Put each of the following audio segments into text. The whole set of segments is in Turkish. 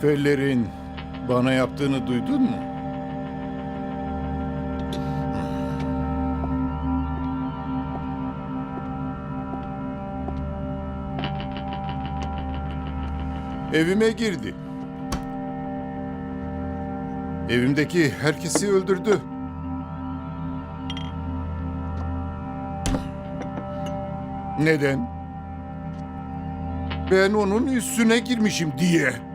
Feller'in bana yaptığını duydun mu? Evime girdi. Evimdeki herkesi öldürdü. Neden? Ben onun üstüne girmişim diye.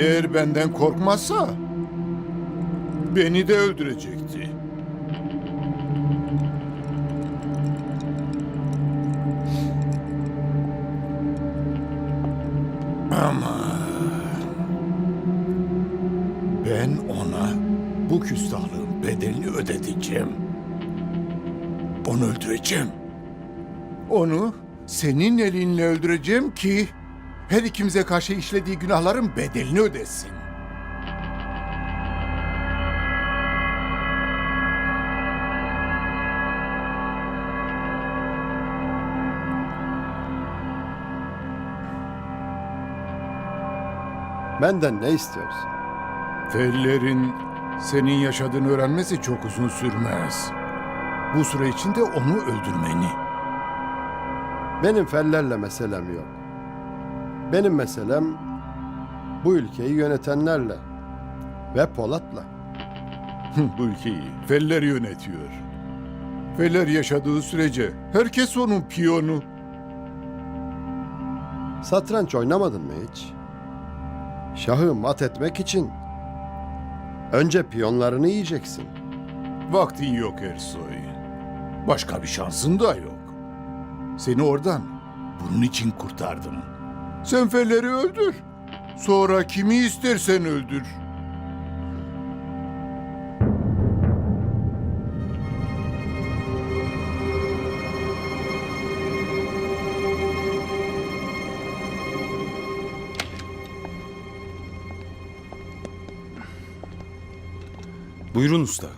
Eğer benden korkmazsa beni de öldürecekti. Ama ben ona bu küstahlığın bedelini ödeteceğim. Onu öldüreceğim. Onu senin elinle öldüreceğim ki her ikimize karşı işlediği günahların bedelini ödesin. Benden ne istiyorsun? Feller'in senin yaşadığını öğrenmesi çok uzun sürmez. Bu süre içinde onu öldürmeni. Benim fellerle meselem yok. Benim meselem bu ülkeyi yönetenlerle ve Polat'la. Bu ülkeyi Feller yönetiyor. Feller yaşadığı sürece herkes onun piyonu. Satranç oynamadın mı hiç? Şahı mat etmek için önce piyonlarını yiyeceksin. Vaktin yok Ersoy. Başka bir şansın da yok. Seni oradan bunun için kurtardım. Sen Feller'i öldür. Sonra kimi istersen öldür. Buyurun usta.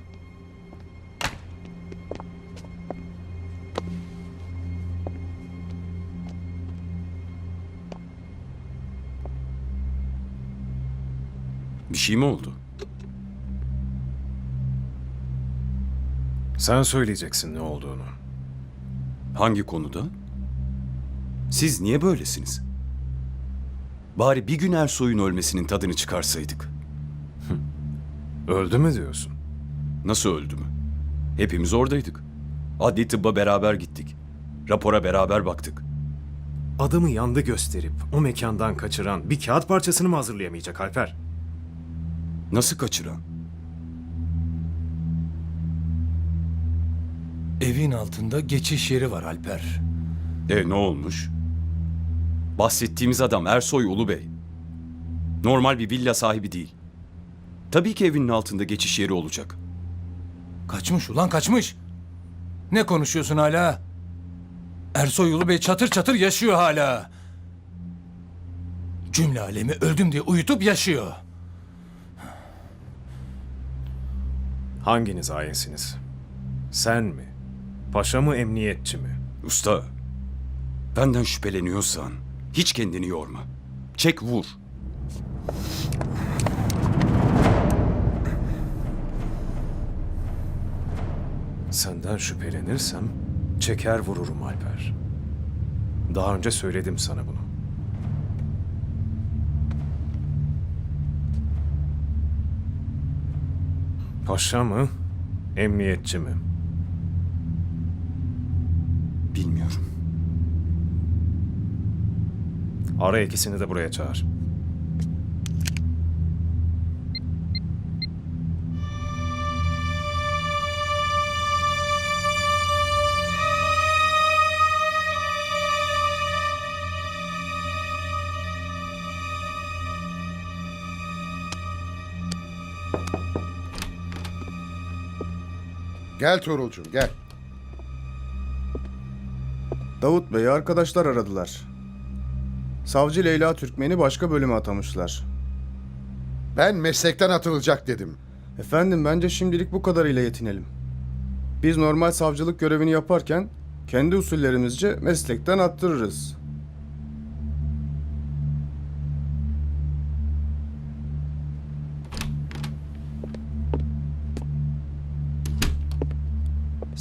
Şey mi oldu? Sen söyleyeceksin ne olduğunu. Hangi konuda? Siz niye böylesiniz? Bari bir gün Ersoy'un ölmesinin tadını çıkarsaydık. Öldü mü diyorsun? Nasıl öldü mü? Hepimiz oradaydık. Adli tıbba beraber gittik. Rapora beraber baktık. Adamı yandı gösterip o mekandan kaçıran bir kağıt parçasını mı hazırlayamayacak Alper? Nasıl kaçıran? Evin altında geçiş yeri var Alper. E ne olmuş? Bahsettiğimiz adam Ersoy Ulubey. Normal bir villa sahibi değil. Tabii ki evinin altında geçiş yeri olacak. Kaçmış ulan kaçmış. Ne konuşuyorsun hala? Ersoy Ulu Bey çatır çatır yaşıyor hala. Cümle alemi öldüm diye uyutup yaşıyor. Hanginiz hayinsiniz? Sen mi? Paşa mı emniyetçi mi? Usta, benden şüpheleniyorsan hiç kendini yorma. Çek vur. Senden şüphelenirsem çeker vururum Alper. Daha önce söyledim sana bunu. Paşa mı? Emniyetçi mi? Bilmiyorum. Ara ikisini de buraya çağır. Gel Tuğrulcuğum gel. Davut Bey'i arkadaşlar aradılar. Savcı Leyla Türkmen'i başka bölüme atamışlar. Ben meslekten atılacak dedim. Efendim bence şimdilik bu kadarıyla yetinelim. Biz normal savcılık görevini yaparken kendi usullerimizce meslekten attırırız.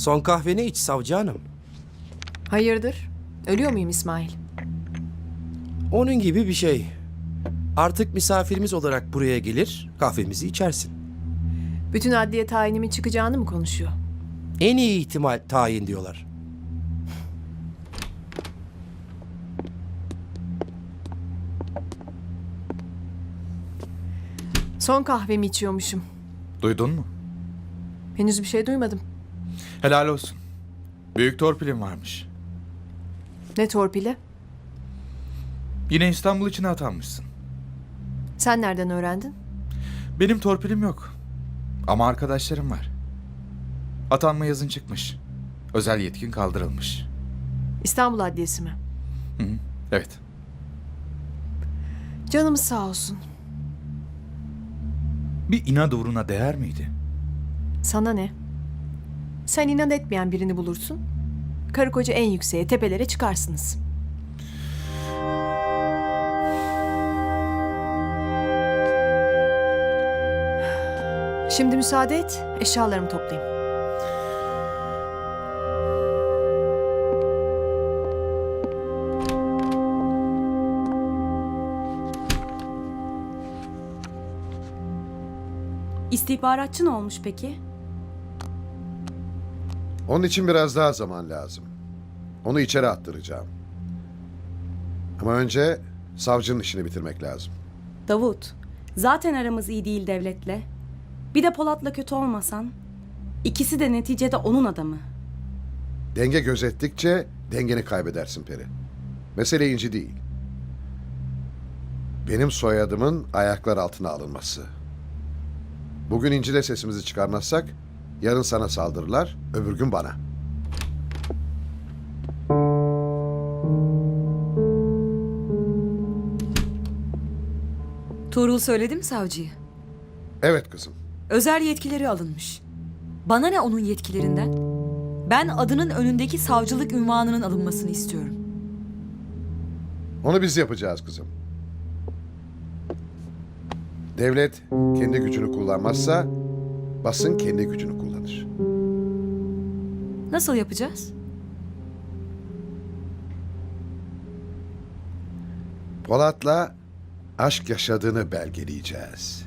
Son kahveni iç savcı hanım. Hayırdır? Ölüyor muyum İsmail? Onun gibi bir şey. Artık misafirimiz olarak buraya gelir, kahvemizi içersin. Bütün adliye tayinimin çıkacağını mı konuşuyor? En iyi ihtimal tayin diyorlar. Son kahvemi içiyormuşum. Duydun mu? Henüz bir şey duymadım. Helal olsun. Büyük torpilin varmış. Ne torpili? Yine İstanbul içine atanmışsın. Sen nereden öğrendin? Benim torpilim yok. Ama arkadaşlarım var. Atanma yazın çıkmış. Özel yetkin kaldırılmış. İstanbul Adliyesi mi? Hı hı. Evet. Canımız sağ olsun. Bir inat uğruna değer miydi? Sana ne? Sen inat etmeyen birini bulursun. Karı koca en yükseğe, tepelere çıkarsınız. Şimdi müsaade et, eşyalarımı toplayayım. İstihbaratçı ne olmuş peki? Onun için biraz daha zaman lazım. Onu içeri attıracağım. Ama önce savcının işini bitirmek lazım. Davut, zaten aramız iyi değil devletle. Bir de Polat'la kötü olmasan. İkisi de neticede onun adamı. Denge gözettikçe dengeni kaybedersin Peri. Mesele inci değil. Benim soyadımın ayaklar altına alınması. Bugün İnci'de sesimizi çıkarmazsak yarın sana saldırırlar, öbür gün bana. Tuğrul söyledi mi savcıya? Evet kızım. Özel yetkileri alınmış. Bana ne onun yetkilerinden? Ben adının önündeki savcılık ünvanının alınmasını istiyorum. Onu biz yapacağız kızım. Devlet kendi gücünü kullanmazsa basın kendi gücünü kullanır. Nasıl yapacağız? Polat'la aşk yaşadığını belgeleyeceğiz.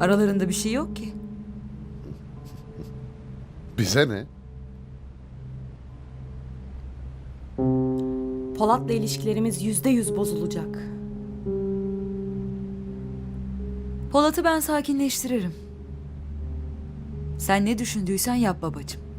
Aralarında bir şey yok ki. Bize ne? Polat'la ilişkilerimiz yüzde yüz bozulacak. Polat'ı ben sakinleştiririm. Sen ne düşündüysen yap babacığım.